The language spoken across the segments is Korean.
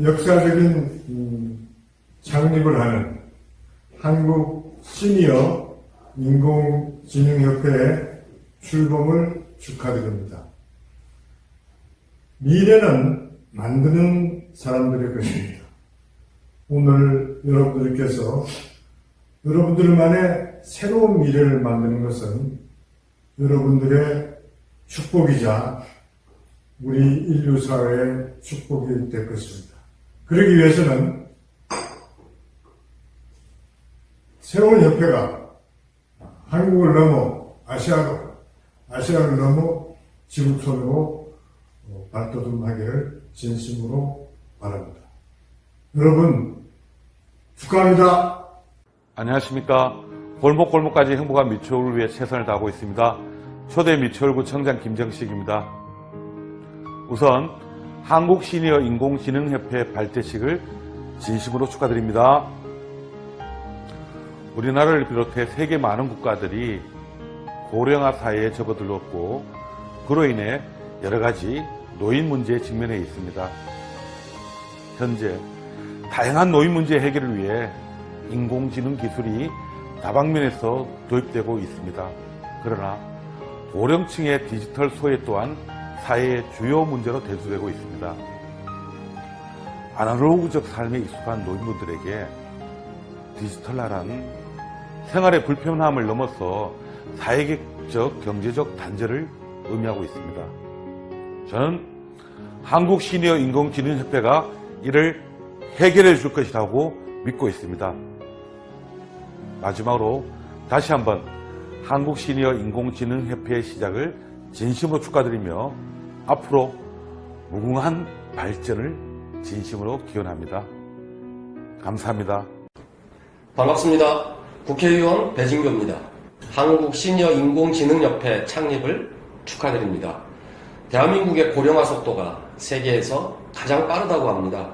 역사적인 음, 창립을 하는 한국 시니어 인공지능협회의 출범을 축하드립니다. 미래는 만드는 사람들의 것입니다. 오늘 여러분들께서 여러분들만의 새로운 미래를 만드는 것은 여러분들의 축복이자 우리 인류 사회의 축복이 될 것입니다. 그러기 위해서는 새로운 협회가 한국을 넘어 아시아로, 아시아를 넘어 지구촌으로 어, 발돋움하기를 진심으로 바랍니다. 여러분, 축하합니다. 안녕하십니까. 골목골목까지 행복한 미추홀을 위해 최선을 다하고 있습니다. 초대 미추홀구 청장 김정식입니다. 우선 한국 시니어 인공지능협회 발대식을 진심으로 축하드립니다. 우리나라를 비롯해 세계 많은 국가들이 고령화 사회에 접어들었고 그로 인해 여러 가지 노인 문제에 직면해 있습니다. 현재 다양한 노인 문제 해결을 위해 인공지능 기술이 다방면에서 도입되고 있습니다. 그러나 고령층의 디지털 소외 또한 사회의 주요 문제로 대두되고 있습니다. 아날로그적 삶에 익숙한 노인분들에게 디지털화란 생활의 불편함을 넘어서 사회적, 경제적 단절을 의미하고 있습니다. 저는 한국 시니어 인공지능 협회가 이를 해결해 줄 것이라고 믿고 있습니다. 마지막으로 다시 한번 한국 시니어 인공지능 협회의 시작을 진심으로 축하드리며 앞으로 무궁한 발전을 진심으로 기원합니다. 감사합니다. 반갑습니다. 국회의원 배진교입니다. 한국 시니어 인공지능협회 창립을 축하드립니다. 대한민국의 고령화 속도가 세계에서 가장 빠르다고 합니다.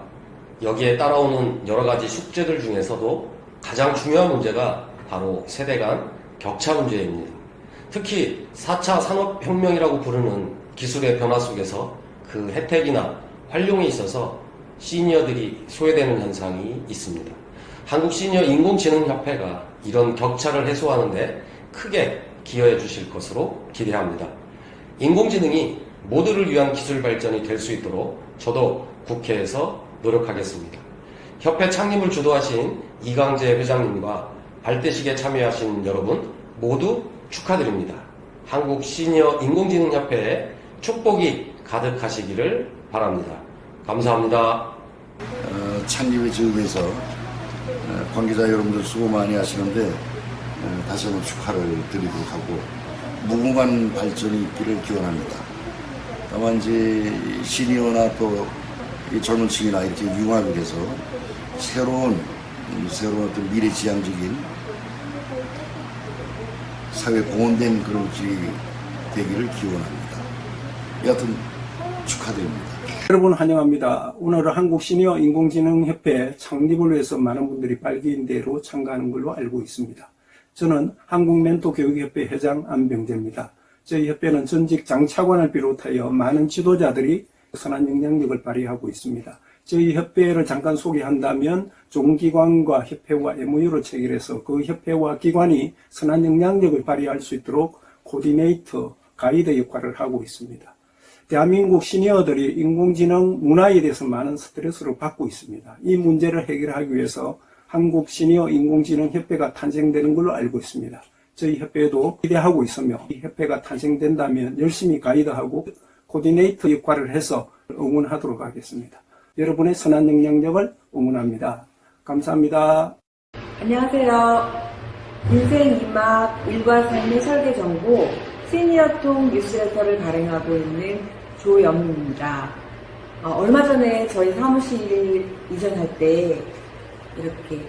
여기에 따라오는 여러 가지 숙제들 중에서도 가장 중요한 문제가 바로 세대 간 격차 문제입니다. 특히 4차 산업혁명이라고 부르는 기술의 변화 속에서 그 혜택이나 활용에 있어서 시니어들이 소외되는 현상이 있습니다. 한국 시니어 인공지능협회가 이런 격차를 해소하는데 크게 기여해 주실 것으로 기대합니다. 인공지능이 모두를 위한 기술 발전이 될 수 있도록 저도 국회에서 노력하겠습니다. 협회 창립을 주도하신 이강재 회장님과 발대식에 참여하신 여러분 모두 축하드립니다. 한국 시니어 인공지능협회에 축복이 가득하시기를 바랍니다. 감사합니다. 어, 창립을 지으면서 어, 관계자 여러분들 수고 많이 하시는데 어, 다시 한번 축하를 드리도록 하고 무궁한 발전이 있기를 기원합니다. 다만 이제 시니어나 또이 젊은 층이나 이렇게 융합을 해서 새로운 음, 새로운 어떤 미래지향적인 사회 공헌된 그런 길이 되기를 기원합니다. 여하튼 축하드립니다. 여러분 환영합니다. 오늘은 한국 시니어 인공지능 협회 창립을 위해서 많은 분들이 빨개인 대로 참가하는 걸로 알고 있습니다. 저는 한국 멘토 교육협회 회장 안병재입니다. 저희 협회는 전직 장차관을 비롯하여 많은 지도자들이 선한 영향력을 발휘하고 있습니다. 저희 협회를 잠깐 소개한다면 종기관과 협회와 MOU를 체결해서 그 협회와 기관이 선한 영향력을 발휘할 수 있도록 코디네이터, 가이드 역할을 하고 있습니다. 대한민국 시니어들이 인공지능 문화에 대해서 많은 스트레스를 받고 있습니다. 이 문제를 해결하기 위해서 한국 시니어 인공지능 협회가 탄생되는 걸로 알고 있습니다. 저희 협회도 기대하고 있으며 이 협회가 탄생된다면 열심히 가이드하고 코디네이터 역할을 해서 응원하도록 하겠습니다. 여러분의 선한 영향력을 응원합니다. 감사합니다. 안녕하세요. 인생 이막 일과 삶의 설계 정보 시니어통 뉴스레터를 발행하고 있는 조영민입니다. 어, 얼마 전에 저희 사무실 이전할 때 이렇게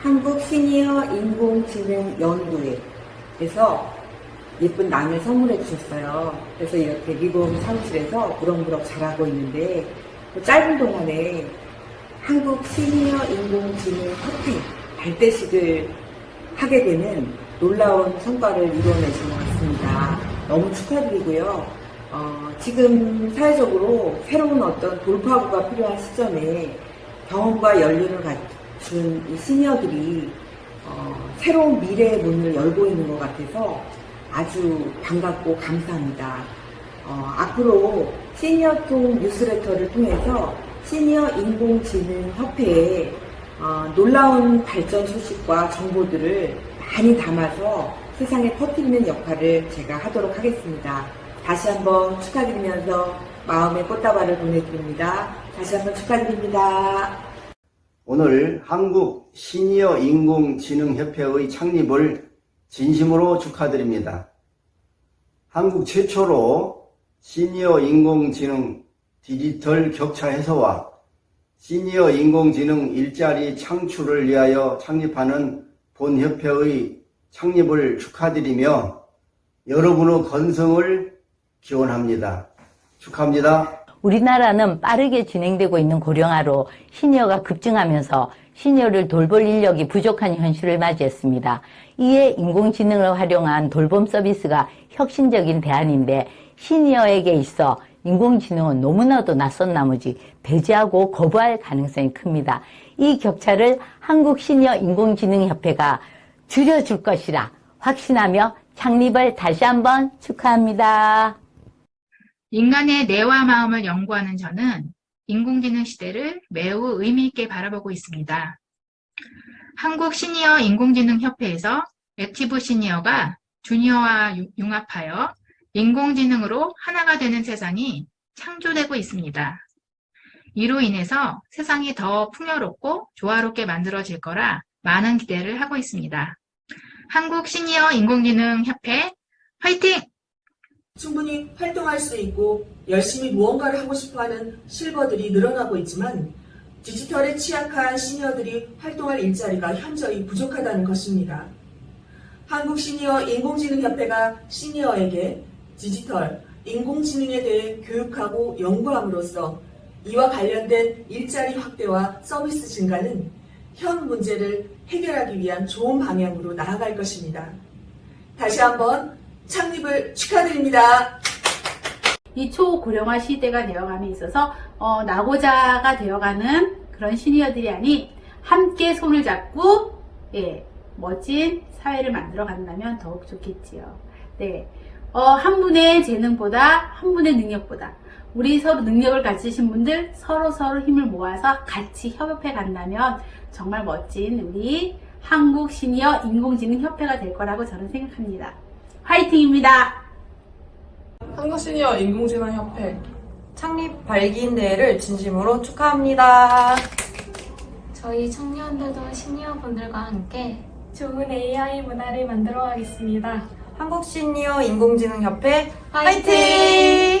한국 시니어 인공지능 연구회에서 예쁜 낭을 선물해 주셨어요. 그래서 이렇게 미국 사무실에서 무럭무럭 잘하고 있는데 그 짧은 동안에 한국 시니어 인공지능 협회 발대식을 하게 되는 놀라운 성과를 이루어내신 것 같습니다. 너무 축하드리고요. 어, 지금 사회적으로 새로운 어떤 돌파구가 필요한 시점에 경험과 연륜을 갖춘 이 시니어들이 어, 새로운 미래의 문을 열고 있는 것 같아서 아주 반갑고 감사합니다. 어, 앞으로 시니어통 뉴스레터를 통해서 시니어 인공지능 협회에 어, 놀라운 발전 소식과 정보들을 많이 담아서 세상에 퍼뜨리는 역할을 제가 하도록 하겠습니다. 다시 한번 축하드리면서 마음의 꽃다발을 보내드립니다. 다시 한번 축하드립니다. 오늘 한국 시니어 인공지능협회의 창립을 진심으로 축하드립니다. 한국 최초로 시니어 인공지능 디지털 격차 해소와 시니어 인공지능 일자리 창출을 위하여 창립하는 본협회의 창립을 축하드리며 여러분의 건성을 기원합니다. 축하합니다. 우리나라는 빠르게 진행되고 있는 고령화로 시니어가 급증하면서 시니어를 돌볼 인력이 부족한 현실을 맞이했습니다. 이에 인공지능을 활용한 돌봄 서비스가 혁신적인 대안인데 시니어에게 있어 인공지능은 너무나도 낯선 나머지 배제하고 거부할 가능성이 큽니다. 이 격차를 한국 시니어 인공지능협회가 줄여줄 것이라 확신하며 창립을 다시 한번 축하합니다. 인간의 뇌와 마음을 연구하는 저는 인공지능 시대를 매우 의미있게 바라보고 있습니다. 한국 시니어 인공지능 협회에서 액티브 시니어가 주니어와 유- 융합하여 인공지능으로 하나가 되는 세상이 창조되고 있습니다. 이로 인해서 세상이 더 풍요롭고 조화롭게 만들어질 거라 많은 기대를 하고 있습니다. 한국 시니어 인공지능 협회 화이팅! 충분히 활동할 수 있고 열심히 무언가를 하고 싶어하는 실버들이 늘어나고 있지만 디지털에 취약한 시니어들이 활동할 일자리가 현저히 부족하다는 것입니다. 한국 시니어 인공지능협회가 시니어에게 디지털, 인공지능에 대해 교육하고 연구함으로써 이와 관련된 일자리 확대와 서비스 증가는 현 문제를 해결하기 위한 좋은 방향으로 나아갈 것입니다. 다시 한번 창립을 축하드립니다. 이 초고령화 시대가 되어감에 있어서 어, 나고자가 되어가는 그런 시니어들이 아닌 함께 손을 잡고 예, 멋진 사회를 만들어 간다면 더욱 좋겠지요. 네, 어, 한 분의 재능보다 한 분의 능력보다 우리 서로 능력을 가지신 분들 서로 서로 힘을 모아서 같이 협업해 간다면 정말 멋진 우리 한국 시니어 인공지능 협회가 될 거라고 저는 생각합니다. 화이팅입니다. 한국 시니어 인공지능 협회 창립 발기인 대회를 진심으로 축하합니다. 저희 청년들도 시니어분들과 함께 좋은 AI 문화를 만들어 가겠습니다. 한국 시니어 인공지능협회 화이팅! 화이팅!